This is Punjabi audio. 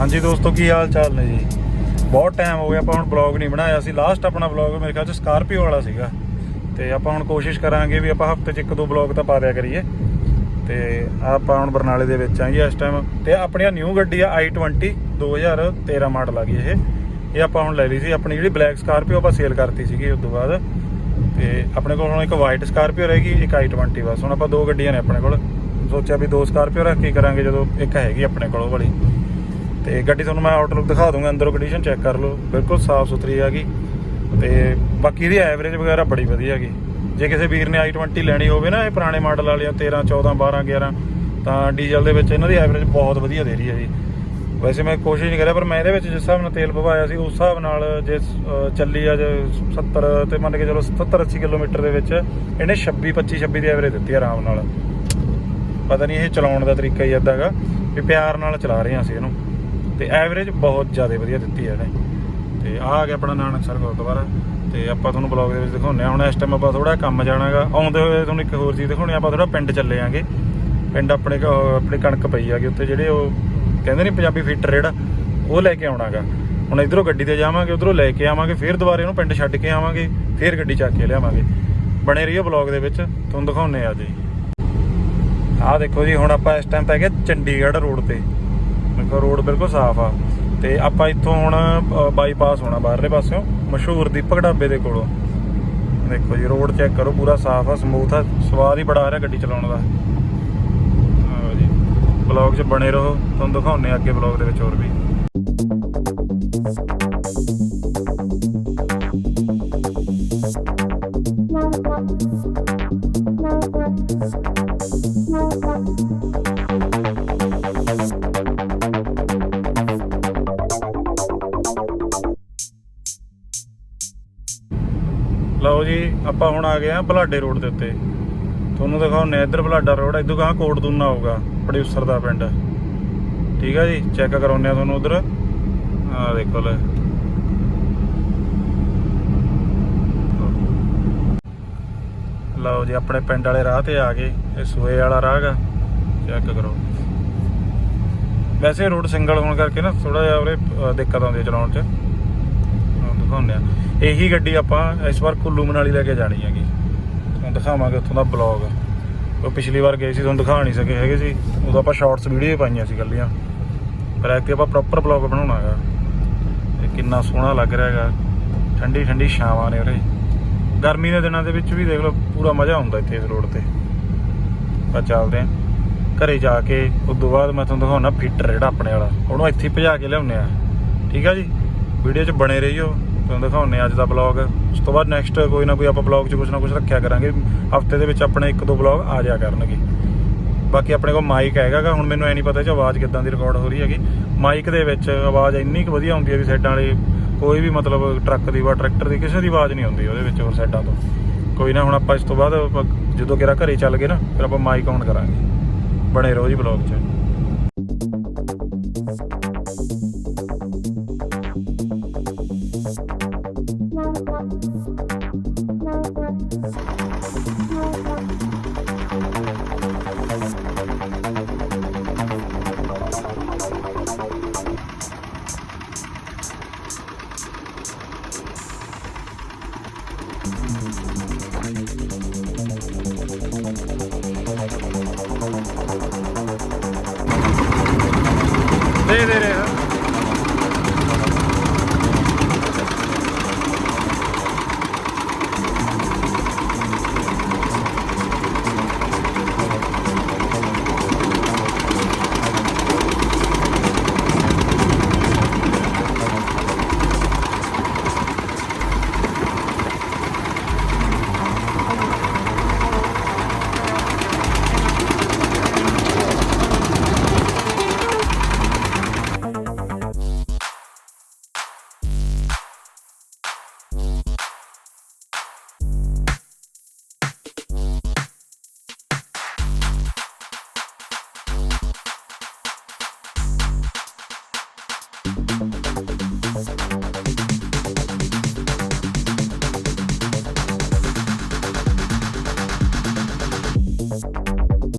ਹਾਂਜੀ ਦੋਸਤੋ, ਕੀ ਹਾਲ ਚਾਲ ਨੇ ਜੀ? ਬਹੁਤ ਟਾਈਮ ਹੋ ਗਿਆ, ਆਪਾਂ ਹੁਣ ਬਲੌਗ ਨਹੀਂ ਬਣਾਇਆ। ਸੀ ਲਾਸਟ ਆਪਣਾ ਬਲੌਗ ਮੇਰੇ ਖਿਆਲ ਚ ਸਕਾਰਪੀਓ ਵਾਲਾ ਸੀਗਾ। ਤੇ ਆਪਾਂ ਹੁਣ ਕੋਸ਼ਿਸ਼ ਕਰਾਂਗੇ ਵੀ ਆਪਾਂ ਹਫ਼ਤੇ 'ਚ ਇੱਕ ਦੋ ਬਲੌਗ ਤਾਂ ਪਾ ਦਿਆ ਕਰੀਏ। ਤੇ ਆਪਾਂ ਹੁਣ ਬਰਨਾਲੇ ਦੇ ਵਿੱਚ ਆਂ ਜੀ ਇਸ ਟਾਈਮ ਤੇ ਆਪਣੀ ਆ ਨਿਊ ਗੱਡੀ ਆ i20 2013 ਮਾਡਲ ਆ ਗਈ ਇਹ। ਇਹ ਆਪਾਂ ਹੁਣ ਲੈ ਲਈ ਸੀ, ਆਪਣੀ ਜਿਹੜੀ ਬਲੈਕ ਸਕਾਰਪੀਓ ਆਪਾਂ ਸੇਲ ਕਰਤੀ ਸੀਗੀ ਉਸ ਤੋਂ ਬਾਅਦ। ਤੇ ਆਪਣੇ ਕੋਲ ਹੁਣ ਇੱਕ ਵਾਈਟ ਸਕਾਰਪੀਓ ਰਹੇਗੀ ਇੱਕ i20 ਬਸ। ਹੁਣ ਆਪਾਂ ਦੋ ਗੱਡੀਆਂ ਨੇ ਆਪਣੇ ਕੋਲ। ਸੋਚਿਆ ਵੀ ਦੋ ਸਕਾਰਪੀਓ ਰੱਖ ਕੇ ਕਰਾਂਗੇ, ਜਦੋਂ ਇੱਕ ਹੈਗੀ ਆਪਣੇ ਕੋਲ ਉਹ ਵਾਲੀ। ਤੇ ਗੱਡੀ ਤੁਹਾਨੂੰ ਮੈਂ ਆਊਟਲੁੱਕ ਦਿਖਾ ਦੂੰਗਾ, ਅੰਦਰੋਂ ਕੰਡੀਸ਼ਨ ਚੈੱਕ ਕਰ ਲਓ। ਬਿਲਕੁਲ ਸਾਫ਼ ਸੁਥਰੀ ਹੈਗੀ। ਤੇ ਬਾਕੀ ਇਹਦੀ ਐਵਰੇਜ ਵਗੈਰਾ ਬੜੀ ਵਧੀਆ ਹੈਗੀ। ਜੇ ਕਿਸੇ ਵੀਰ ਨੇ i20 ਲੈਣੀ ਹੋਵੇ ਨਾ, ਇਹ ਪੁਰਾਣੇ ਮਾਡਲ ਵਾਲੀਆਂ 13 14 12 11 ਤਾਂ ਡੀਜ਼ਲ ਦੇ ਵਿੱਚ ਇਹਨਾਂ ਦੀ ਐਵਰੇਜ ਬਹੁਤ ਵਧੀਆ ਦੇ ਰਹੀ ਹੈ ਜੀ। ਵੈਸੇ ਮੈਂ ਕੋਸ਼ਿਸ਼ ਨਹੀਂ ਕਰਿਆ, ਪਰ ਮੈਂ ਇਹਦੇ ਵਿੱਚ ਜਿਸ ਹਿਸਾਬ ਨਾਲ ਤੇਲ ਪਵਾਇਆ ਸੀ, ਉਸ ਹਿਸਾਬ ਨਾਲ ਜੇ ਚੱਲੀ ਆ ਜੇ 70 ਤੇ ਮੰਨ ਕੇ ਚਲੋ 70 80 ਕਿਲੋਮੀਟਰ ਦੇ ਵਿੱਚ ਇਹਨੇ 26 25 26 ਦੀ ਐਵਰੇਜ ਦਿੱਤੀ ਆਰਾਮ ਨਾਲ। ਪਤਾ ਨਹੀਂ ਇਹ ਚਲਾਉਣ ਦਾ ਤਰੀਕਾ ਹੀ ਇਦਾਂ ਹੈਗਾ, ਵੀ ਪਿਆਰ ਨਾਲ ਚਲਾ ਰਹੇ ਹਾਂ ਅਸੀਂ ਇਹਨੂੰ। ਤੇ ਐਵਰੇਜ ਬਹੁਤ ਜ਼ਿਆਦਾ ਵਧੀਆ ਦਿੱਤੀ ਹੈ ਇਹਨੇ। ਤੇ ਆਹ ਆ ਗਿਆ ਆਪਣਾ ਨਾਨਕਸਰ ਗੁਰਦੁਆਰਾ। ਤੇ ਆਪਾਂ ਤੁਹਾਨੂੰ ਬਲੌਗ ਦੇ ਵਿੱਚ ਦਿਖਾਉਂਦੇ ਹਾਂ। ਹੁਣ ਇਸ ਟਾਈਮ ਆਪਾਂ ਥੋੜਾ ਕੰਮ ਜਾਣਾਗਾ। ਆਉਂਦੇ ਹੋਏ ਤੁਹਾਨੂੰ ਇੱਕ ਹੋਰ ਚੀਜ਼ ਦਿਖਾਉਣੀ ਆਪਾਂ ਥੋੜਾ ਪਿੰਡ ਚੱਲੇ ਆਂਗੇ। ਪਿੰਡ ਆਪਣੇ ਆਪਣੀ ਕਣਕ ਪਈ ਆਗੀ ਉੱਥੇ ਜਿਹੜੇ ਉਹ ਕਹਿੰਦੇ ਨਹੀਂ ਪੰਜਾਬੀ ਫੀਟਰ ਜਿਹੜਾ, ਉਹ ਲੈ ਕੇ ਆਉਣਾਗਾ। ਹੁਣ ਇਧਰੋਂ ਗੱਡੀ ਤੇ ਜਾਵਾਂਗੇ, ਉਧਰੋਂ ਲੈ ਕੇ ਆਵਾਂਗੇ, ਫਿਰ ਦੁਬਾਰੇ ਉਹਨੂੰ ਪਿੰਡ ਛੱਡ ਕੇ ਆਵਾਂਗੇ, ਫਿਰ ਗੱਡੀ ਚੱਕ ਕੇ ਲਿਆਵਾਂਗੇ। ਬਣੇ ਰਹੀਓ ਬਲੌਗ ਦੇ ਵਿੱਚ। ਤੁਹਾਨੂੰ ਦਿਖਾਉਂਦੇ ਆ ਜੀ ਆਹ ਦੇਖੋ ਜੀ, ਹੁਣ ਆਪਾਂ ਇਸ ਟਾਈਮ ਪੈ ਗਏ ਚੰਡੀਗੜ੍ਹ ਰੋਡ ਤੇ। ਦੇਖੋ ਰੋਡ ਬਿਲਕੁਲ ਸਾਫ਼ ਆ। ਤੇ ਆਪਾਂ ਇੱਥੋਂ ਹੁਣ ਬਾਈਪਾਸ ਹੋਣਾ ਬਾਹਰਲੇ ਪਾਸਿਓਂ, ਮਸ਼ਹੂਰ ਦੀਪਕ ਢਾਬੇ ਦੇ ਕੋਲੋਂ। ਦੇਖੋ ਜੀ, ਰੋਡ ਚੈੱਕ ਕਰੋ, ਪੂਰਾ ਸਾਫ਼ ਆ ਸਮੂਥ ਆ, ਸਵਾਦ ਹੀ ਬੜਾ ਆ ਰਿਹਾ ਗੱਡੀ ਚਲਾਉਣ ਦਾ। ਆਓ ਜੀ। ਬਲੌਗ 'ਚ ਬਣੇ ਰਹੋ, ਤੁਹਾਨੂੰ ਦਿਖਾਉਂਦੇ ਆ ਅੱਗੇ ਬਲੌਗ ਦੇ ਵਿੱਚ ਹੋਰ ਵੀ। ਲਓ ਜੀ, ਆਪਾਂ ਹੁਣ ਆ ਗਏ ਆ ਬਲਾਡੇ ਰੋਡ ਦੇ ਉੱਤੇ। ਤੁਹਾਨੂੰ ਦਿਖਾਉਂਦੇ ਇੱਧਰ ਬਲਾਡਾ ਰੋਡ ਇਦੋਂ ਗਾਂ ਕੋਟ ਦੂਨਾ ਪ੍ਰੋਡਿਊਸਰ ਦਾ ਪਿੰਡ। ਠੀਕ ਆ ਜੀ, ਚੈੱਕ ਕਰਾਉਂਦੇ ਆ ਤੁਹਾਨੂੰ ਉਧਰ। ਆ ਦੇਖੋ ਲੈ। ਲਓ ਜੀ, ਆਪਣੇ ਪਿੰਡ ਵਾਲੇ ਰਾਹ ਤੇ ਆ ਗਏ, ਇਹ ਸੂਏ ਵਾਲਾ ਰਾਹ ਗਾ ਚੈੱਕ ਕਰੋ। ਵੈਸੇ ਰੋਡ ਸਿੰਗਲ ਹੋਣ ਕਰਕੇ ਨਾ ਥੋੜਾ ਜਿਹਾ ਉਰੇ ਦਿੱਕਤ ਆਉਂਦੀ ਚਲਾਉਣ 'ਚ। ਦਿਖਾਉਂਦੇ ਆ। ਇਹੀ ਗੱਡੀ ਆਪਾਂ ਇਸ ਵਾਰ ਕੁੱਲੂ ਮਨਾਲੀ ਲੈ ਕੇ ਜਾਣੀ ਹੈਗੀ। ਤੁਹਾਨੂੰ ਦਿਖਾਵਾਂਗੇ ਉੱਥੋਂ ਦਾ ਬਲੌਗ। ਉਹ ਪਿਛਲੀ ਵਾਰ ਗਏ ਸੀ, ਤੁਹਾਨੂੰ ਦਿਖਾ ਨਹੀਂ ਸਕੇ ਹੈਗੇ ਸੀ। ਉਦੋਂ ਆਪਾਂ ਸ਼ਾਰਟਸ ਵੀਡੀਓ ਪਾਈਆਂ ਸੀ ਗੱਲੀਆਂ ਪਰ ਐਤਕੀ ਆਪਾਂ ਪ੍ਰੋਪਰ ਬਲੌਗ ਬਣਾਉਣਾ ਹੈਗਾ। ਇਹ ਕਿੰਨਾ ਸੋਹਣਾ ਲੱਗ ਰਿਹਾ ਹੈਗਾ। ਠੰਡੀ ਠੰਡੀ ਛਾਵਾਂ ਨੇ ਉਰੇ। ਗਰਮੀ ਦੇ ਦਿਨਾਂ ਦੇ ਵਿੱਚ ਵੀ ਦੇਖ ਲਓ, ਪੂਰਾ ਮਜ਼ਾ ਆਉਂਦਾ ਇੱਥੇ ਇਸ ਰੋਡ ਤੇ। ਆਪਾਂ ਚੱਲਦੇ ਆਂ ਘਰੇ ਜਾ ਕੇ ਉਸ ਤੋਂ ਬਾਅਦ ਮੈਂ ਤੁਹਾਨੂੰ ਦਿਖਾਉਣਾ ਫਿੱਟਰ ਜਿਹੜਾ ਆਪਣੇ ਵਾਲਾ। ਉਹਨੂੰ ਇੱਥੇ ਭਜਾ ਕੇ ਲਿਆਉਂਦੇ ਆ ਠੀਕ ਆ ਜੀ? ਵੀਡੀਓ 'ਚ ਬਣੇ ਰਹੀਓ। ਤੁਹਾਨੂੰ ਦਿਖਾਉਂਦੇ ਆ ਅੱਜ ਦਾ ਬਲੌਗ ਉਸ ਤੋਂ ਬਾਅਦ ਨੈਕਸਟ ਕੋਈ ਨਾ ਕੋਈ ਆਪਾਂ ਬਲੌਗ 'ਚ ਕੁਝ ਨਾ ਕੁਝ ਰੱਖਿਆ ਕਰਾਂਗੇ। ਹਫ਼ਤੇ ਦੇ ਵਿੱਚ ਆਪਣੇ ਇੱਕ ਦੋ ਬਲੌਗ ਆ ਜਾਇਆ ਕਰਨਗੇ। ਬਾਕੀ ਆਪਣੇ ਕੋਲ ਮਾਈਕ ਹੈਗਾ ਗਾ, ਹੁਣ ਮੈਨੂੰ ਐ ਨਹੀਂ ਪਤਾ ਕਿ ਆਵਾਜ਼ ਕਿੱਦਾਂ ਦੀ ਰਿਕਾਰਡ ਹੋ ਰਹੀ ਹੈਗੀ। ਮਾਈਕ ਦੇ ਵਿੱਚ ਆਵਾਜ਼ ਇੰਨੀ ਕੁ ਵਧੀਆ ਆਉਂਦੀ ਹੈ ਵੀ ਸਾਈਡਾਂ ਵਾਲੇ ਕੋਈ ਵੀ ਮਤਲਬ ਟਰੱਕ ਦੀ ਵਾ ਟਰੈਕਟਰ ਦੀ ਕਿਸੇ ਦੀ ਆਵਾਜ਼ ਨਹੀਂ ਆਉਂਦੀ ਉਹਦੇ ਵਿੱਚ ਹੋਰ ਸਾਈਡਾਂ ਤੋਂ। ਕੋਈ ਨਾ ਹੁਣ ਆਪਾਂ ਇਸ ਤੋਂ ਬਾਅਦ ਜਦੋਂ ਕਿਹੜਾ ਘਰੇ ਚੱਲ ਗਏ ਨਾ ਫਿਰ ਆਪਾਂ ਮਾਈਕ ਆਨ ਕਰਾਂਗੇ। ਬਣੇ ਰਹੋ ਜੀ ਬਲੌਗ 'ਚ। ਦੇ ਦੇ ਰੇ Bye.